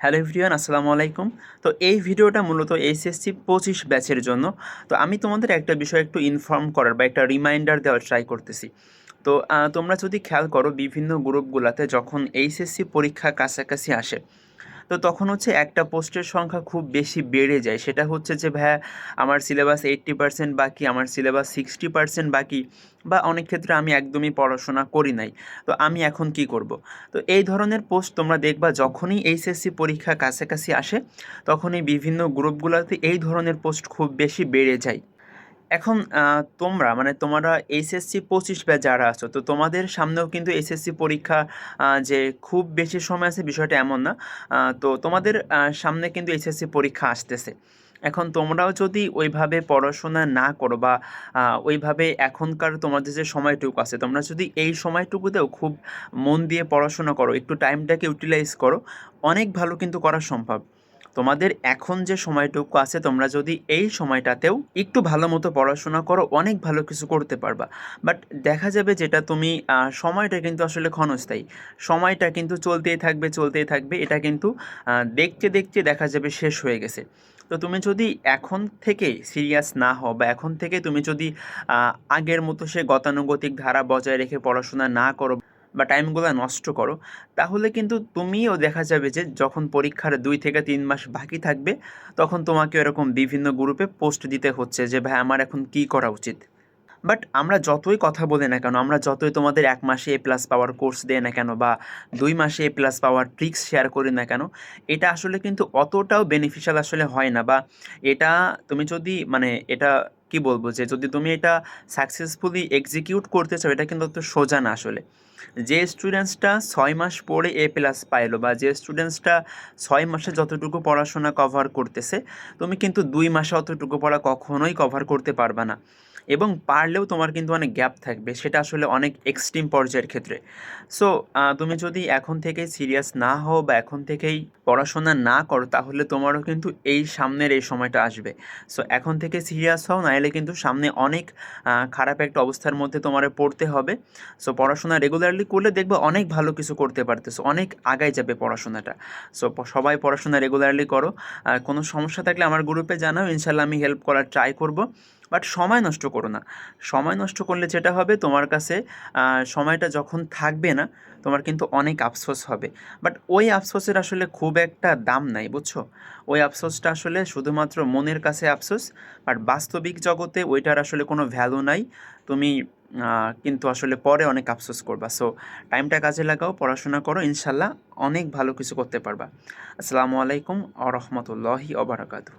Hello everyone, আসসালামু আলাইকুম। তো এই ভিডিওটা মূলত এইচএসসি পঁচিশ ব্যাচের জন্য। তো আমি তোমাদের একটা বিষয় একটু ইনফর্ম করার বা একটা রিমাইন্ডার দেওয়ার ট্রাই করতেছি। তো তোমরা যদি খেয়াল করো বিভিন্ন গ্রুপগুলোতে যখন এইচএসসি পরীক্ষা কাছাকাছি আসে তো তখন হচ্ছে একটা পোস্টের সংখ্যা খুব বেশি বেড়ে যায়। সেটা হচ্ছে যে, ভাইয়া, আমার সিলেবাস এইট্টি পার্সেন্ট বাকি, আমার সিলেবাস সিক্সটি পার্সেন্ট বাকি বা অনেক ক্ষেত্রে আমি একদমই পড়াশোনা করি নাই। তো আমি এখন কি করব? তো এই ধরনের পোস্ট তোমরা দেখবা যখনই এইচএসসি পরীক্ষা কাছাকাছি আসে, তখনই বিভিন্ন গ্রুপগুলোতে এই ধরনের পোস্ট খুব বেশি বেড়ে যায়। এখন তোমরা মানে তোমরা এইচএসসি পঁচিশ ব্যাচ যারা আছো, তো তোমাদের সামনেও কিন্তু এসএসসি পরীক্ষা যে খুব বেশি সময় আছে বিষয়টা এমন না তো তোমাদের সামনে কিন্তু এইচএসসি পরীক্ষা আসতেছে। এখন তোমরাও যদি ওইভাবে পড়াশোনা না করো বা ওইভাবে এখনকার তোমাদের যে সময়টুকু আছে, তোমরা যদি এই সময়টুকুতেও খুব মন দিয়ে পড়াশোনা করো, একটু টাইমটাকে ইউটিলাইজ করো, অনেক ভালো কিন্তু করা সম্ভব। তোমাদের এখন যে সময়টুকু আছে, তোমরা যদি এই সময়টাতেও একটু ভালো মতো পড়াশোনা করো, অনেক ভালো কিছু করতে পারবা। বাট দেখা যাবে যেটা তুমি সময়টা কিন্তু আসলে ক্ষণস্থায়ী। সময়টা কিন্তু চলতেই থাকবে চলতেই থাকবে। এটা কিন্তু দেখতে দেখতে দেখা যাবে শেষ হয়ে গেছে। তো তুমি যদি এখন থেকে সিরিয়াস না হও বা এখন থেকে তুমি যদি আগের মতো সে গতানুগতিক ধারা বজায় রেখে পড়াশোনা না করো বা টাইমগুলো নষ্ট করো, তাহলে কিন্তু তুমিও দেখা যাবে যে যখন পরীক্ষার দুই থেকে তিন মাস বাকি থাকবে, তখন তোমাকে এরকম বিভিন্ন গ্রুপে পোস্ট দিতে হচ্ছে যে, ভাই, আমার এখন কি করা উচিত? বাট আমরা যতই কথা বলি না কেন, আমরা যতই তোমাদের এক মাসে এ প্লাস পাওয়ার কোর্স দেয় না কেন বা দুই মাসে A plus power tricks share করি না কেন, এটা আসলে কিন্তু অতটাও বেনিফিশিয়াল আসলে হয় না বা এটা তুমি যদি মানে এটা কি বলব যে যদি তুমি এটা সাকসেসফুলি এক্সিকিউট করতে চাও, এটা কিন্তু অত সোজা না আসলে। যে স্টুডেন্টসটা ছয় মাস পরে এ প্লাস পাইলো বা যে স্টুডেন্টসটা ছয় মাসে যতটুকু পড়াশোনা কভার করতেছে, তুমি কিন্তু দুই মাসে অতটুকু পড়া কখনোই কভার করতে পারবে না। এবং পারলেও তোমার কিন্তু অনেক গ্যাপ থাকবে, সেটা আসলে অনেক এক্সট্রিম পর্যায়ের ক্ষেত্রে। সো তুমি যদি এখন থেকেই সিরিয়াস না হও বা এখন থেকেই পড়াশোনা না করো, তাহলে তোমারও কিন্তু এই সামনের এই সময়টা আসবে। সো এখন থেকে সিরিয়াস হও, নাহলে কিন্তু সামনে অনেক খারাপ একটা অবস্থার মধ্যে তোমার পড়তে হবে। সো পড়াশোনা রেগুলারলি করলে দেখবে অনেক ভালো কিছু করতে পারতেছো অনেক আগায় যাবে পড়াশোনাটা। সো সবাই পড়াশোনা রেগুলারলি করো। কোনো সমস্যা থাকলে আমার গ্রুপে জানাও ইনশাল্লাহ আমি হেল্প করার ট্রাই করব। বাট সময় নষ্ট করো না। সময় নষ্ট করলে যেটা হবে, তোমার কাছে সময়টা যখন থাকবে না, তোমার কিন্তু অনেক আফসোস হবে। বাট ওই আফসোসের আসলে খুব একটা দাম নাই, বুঝছ? ওই আফসোসটা আসলে শুধুমাত্র মনের কাছে আফসোস বাট বাস্তবিক জগতে ওইটার আসলে কোনো ভ্যালু নাই। তুমি কিন্তু আসলে পরে অনেক আফসোস করবা। সো টাইমটা কাজে লাগাও, পড়াশোনা করো ইনশাল্লাহ অনেক ভালো কিছু করতে পারবা। আসসালামু আলাইকুম আ রহমতুল্লাহি অবরাকাতু